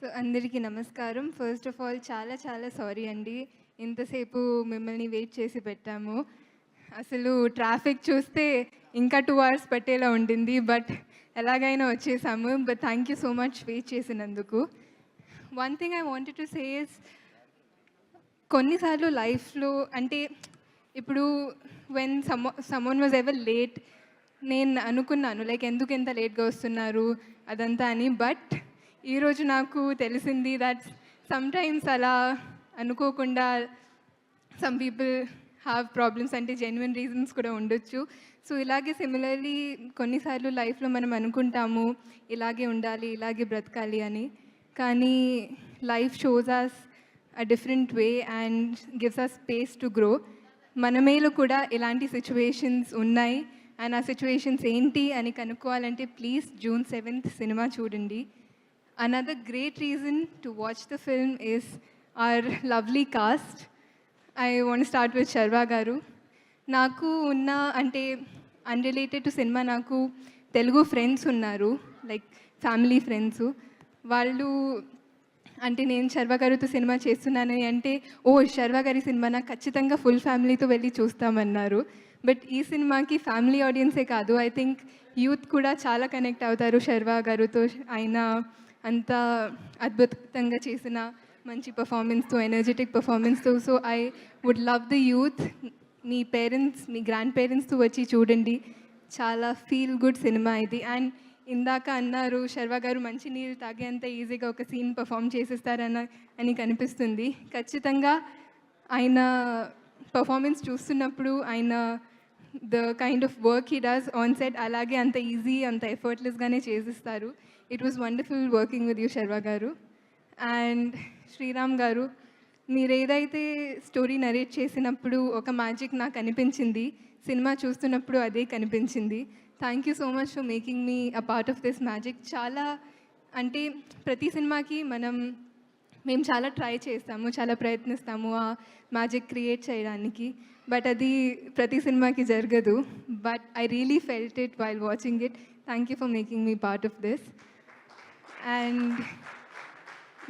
So అందరికీ నమస్కారం. First of all చాలా చాలా సారీ అండి. ఇంతసేపు మిమ్మల్ని వెయిట్ చేసి పెట్టాము. అసలు ట్రాఫిక్ చూస్తే ఇంకా టూ అవర్స్ పట్టేలా ఉండింది బట్ ఎలాగైనా వచ్చేసాము. But thank you so much wait చేసినందుకు. One thing I wanted to says కొన్నిసార్లు లైఫ్లో అంటే ఇప్పుడు when some someone was ever late నేను అనుకున్నాను లైక్ ఎందుకు ఎంత లేట్గా వస్తున్నారు అదంతా అని. బట్ ఈరోజు నాకు తెలిసింది దట్ సమ్టైమ్స్ అలా అనుకోకుండా సమ్ పీపుల్ హ్యావ్ ప్రాబ్లమ్స్ అంటే జెన్యున్ రీజన్స్ కూడా ఉండొచ్చు. సో ఇలాగే సిమిలర్లీ కొన్నిసార్లు లైఫ్లో మనం అనుకుంటాము ఇలాగే ఉండాలి ఇలాగే బ్రతకాలి అని. కానీ life shows us a different way and gives us space to grow మన మేలు కూడా ఇలాంటి సిచ్యువేషన్స్ ఉన్నాయి. అండ్ ఆ సిచ్యువేషన్స్ ఏంటి అని కనుక్కోవాలంటే ప్లీజ్ జూన్ సెవెంత్ సినిమా చూడండి. Another great reason to watch the film is our lovely cast I to start with Sharwa garu నాకు ఉన్న అంటే అన్రిలేటెడ్ టు సినిమా నాకు తెలుగు ఫ్రెండ్స్ ఉన్నారు లైక్ ఫ్యామిలీ ఫ్రెండ్స్ వాళ్ళు అంటే నేను శర్వ గారితో సినిమా చేస్తున్నాను అంటే ఓ శర్వ గారి సినిమా నాకు ఖచ్చితంగా ఫుల్ ఫ్యామిలీతో వెళ్ళి చూస్తామన్నారు. బట్ ఈ సినిమాకి ఫ్యామిలీ ఆడియన్సే కాదు. ఐ థింక్ యూత్ కూడా చాలా కనెక్ట్ అవుతారు శర్వ గారితో ఆయన అంత అద్భుతంగా చేసిన మంచి పర్ఫార్మెన్స్తో energetic పర్ఫార్మెన్స్తో so I would love the youth me parents మీ గ్రాండ్ పేరెంట్స్తో వచ్చి చూడండి. చాలా ఫీల్ గుడ్ సినిమా ఇది. అండ్ ఇందాక అన్నారు శర్వ గారు మంచి నీళ్ళు తాగేంత ఈజీగా ఒక సీన్ పర్ఫామ్ చేసేస్తారన్న అని కనిపిస్తుంది. ఖచ్చితంగా ఆయన పర్ఫార్మెన్స్ చూస్తున్నప్పుడు ఆయన the kind of work he does on set అలాగే అంత ఈజీ అంత ఎఫర్ట్లెస్గానే చేసిస్తారు. It was wonderful working with you Sharwa garu. And Sriram గారు మీరు ఏదైతే స్టోరీ నరేట్ చేసినప్పుడు ఒక మ్యాజిక్ నాకు అనిపించింది సినిమా చూస్తున్నప్పుడు అదే కనిపించింది. Thank you so much for making me a part of this magic చాలా అంటే ప్రతి సినిమాకి మనం మేము చాలా ట్రై చేస్తాము చాలా ప్రయత్నిస్తాము ఆ మ్యాజిక్ క్రియేట్ చేయడానికి. బట్ అది ప్రతి సినిమాకి జరగదు. But I really felt it while watching it thank you for making me part of this and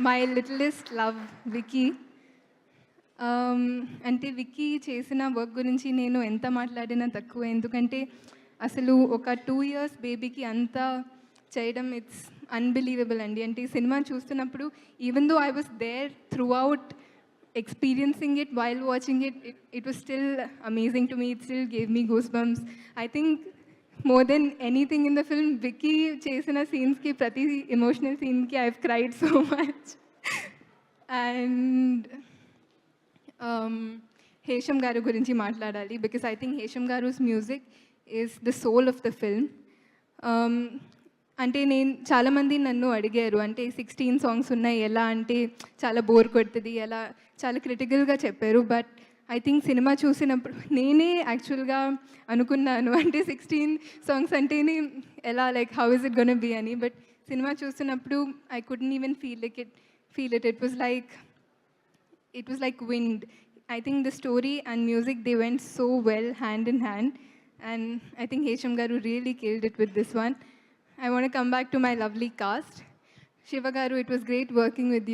my littlest love Vicky Um, అంటే విక్కీ చేసిన వర్క్ గురించి నేను ఎంత మాట్లాడినా తక్కువ. ఎందుకంటే అసలు ఒక టూ ఇయర్స్ బేబీకి అంత చేయడం ఇట్స్ అన్బిలీవబుల్ అండి. అంటే ఈ సినిమా చూస్తున్నప్పుడు even though I was there throughout experiencing it while watching it it was still amazing to me it still gave me goose bumps I think more than anything in the film Vicky చేసిన సీన్స్కి ప్రతి emotional సీన్కి I uh cried so much and Hesham garu గురించి మాట్లాడాలి. Because I think Hesham గారుస్ music is the soul of the film అంటే నేను చాలామంది నన్ను అడిగారు అంటే సిక్స్టీన్ సాంగ్స్ ఉన్నాయి ఎలా అంటే చాలా బోర్ కొడుతుంది ఎలా చాలా క్రిటికల్గా చెప్పారు బట్ ఐ థింక్ సినిమా చూసినప్పుడు నేనే యాక్చువల్గా అనుకున్నాను అంటే సిక్స్టీన్ సాంగ్స్ అంటేనే ఎలా like how is it gonna be అని బట్ సినిమా చూస్తున్నప్పుడు I couldn't even feel like it feel it it was like it was like wind. I think the story and music they went so well hand in hand, and I think Hesham Garu really killed it with this one. I want to come back to my lovely cast. Shiva Garu, it was great working with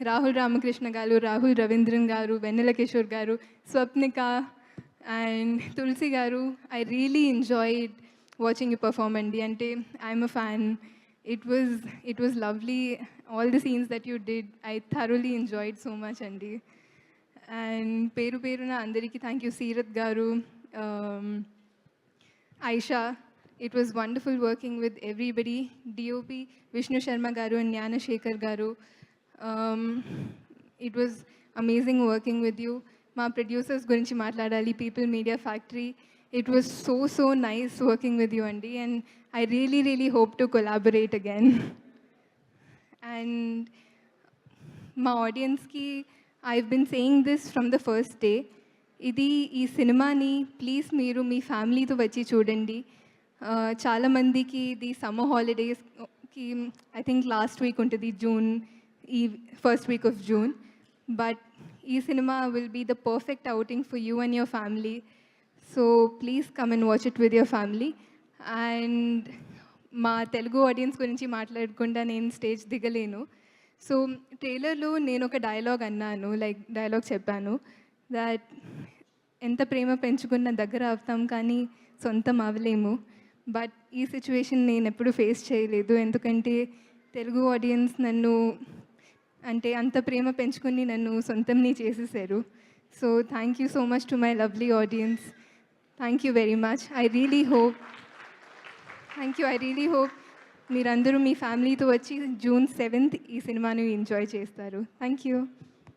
you. Rahul Ramakrishna Garu, Rahul Ravindran Garu, Venela Kishore Garu, Swapnika, and Tulsi Garu. I really enjoyed watching you perform, Andy. Ante, I'm a fan. It was it was lovely. All the scenes that you did, I thoroughly enjoyed so much, Andy. And పేరు పేరున అందరికీ thank you Seerat garu Aisha it was wonderful working with everybody DOP Vishnu Sharma garu and Gnanashekar garu it was amazing working with you మా producers గురించి మాట్లాడాలి People Media Factory it was so so nice working with you అండి and I really really hope to collaborate again and మా ఆడియన్స్కి I been saying this from the first day ఇది ఈ సినిమాని please మీరు మీ ఫ్యామిలీతో వచ్చి చూడండి. చాలామందికి ఇది సమ్మర్ హాలిడేస్కి ఐ థింక్ లాస్ట్ వీక్ ఉంటుంది జూన్ ఈ first week of June but ఈ cinema will be the perfect outing for you and your family so please come and watch it with your family and మా Telugu audience గురించి మాట్లాడకుండా నేను stage దిగలేను. So ట్రైలర్లో నేను ఒక డైలాగ్ అన్నాను లైక్ డైలాగ్ చెప్పాను దట్ ఎంత ప్రేమ పెంచుకున్న దగ్గర అవుతాం కానీ సొంతం అవ్వలేము. బట్ ఈ సిచ్యువేషన్ నేను ఎప్పుడు ఫేస్ చేయలేదు ఎందుకంటే తెలుగు ఆడియన్స్ నన్ను అంటే అంత ప్రేమ పెంచుకొని నన్ను సొంతంని చేసేసారు so thank you so much to my lovely audience thank you very much I really hope thank you I really hope మీరందరూ మీ ఫ్యామిలీతో వచ్చి జూన్ సెవెంత్ ఈ సినిమాను ఎంజాయ్ చేస్తారు. Thank you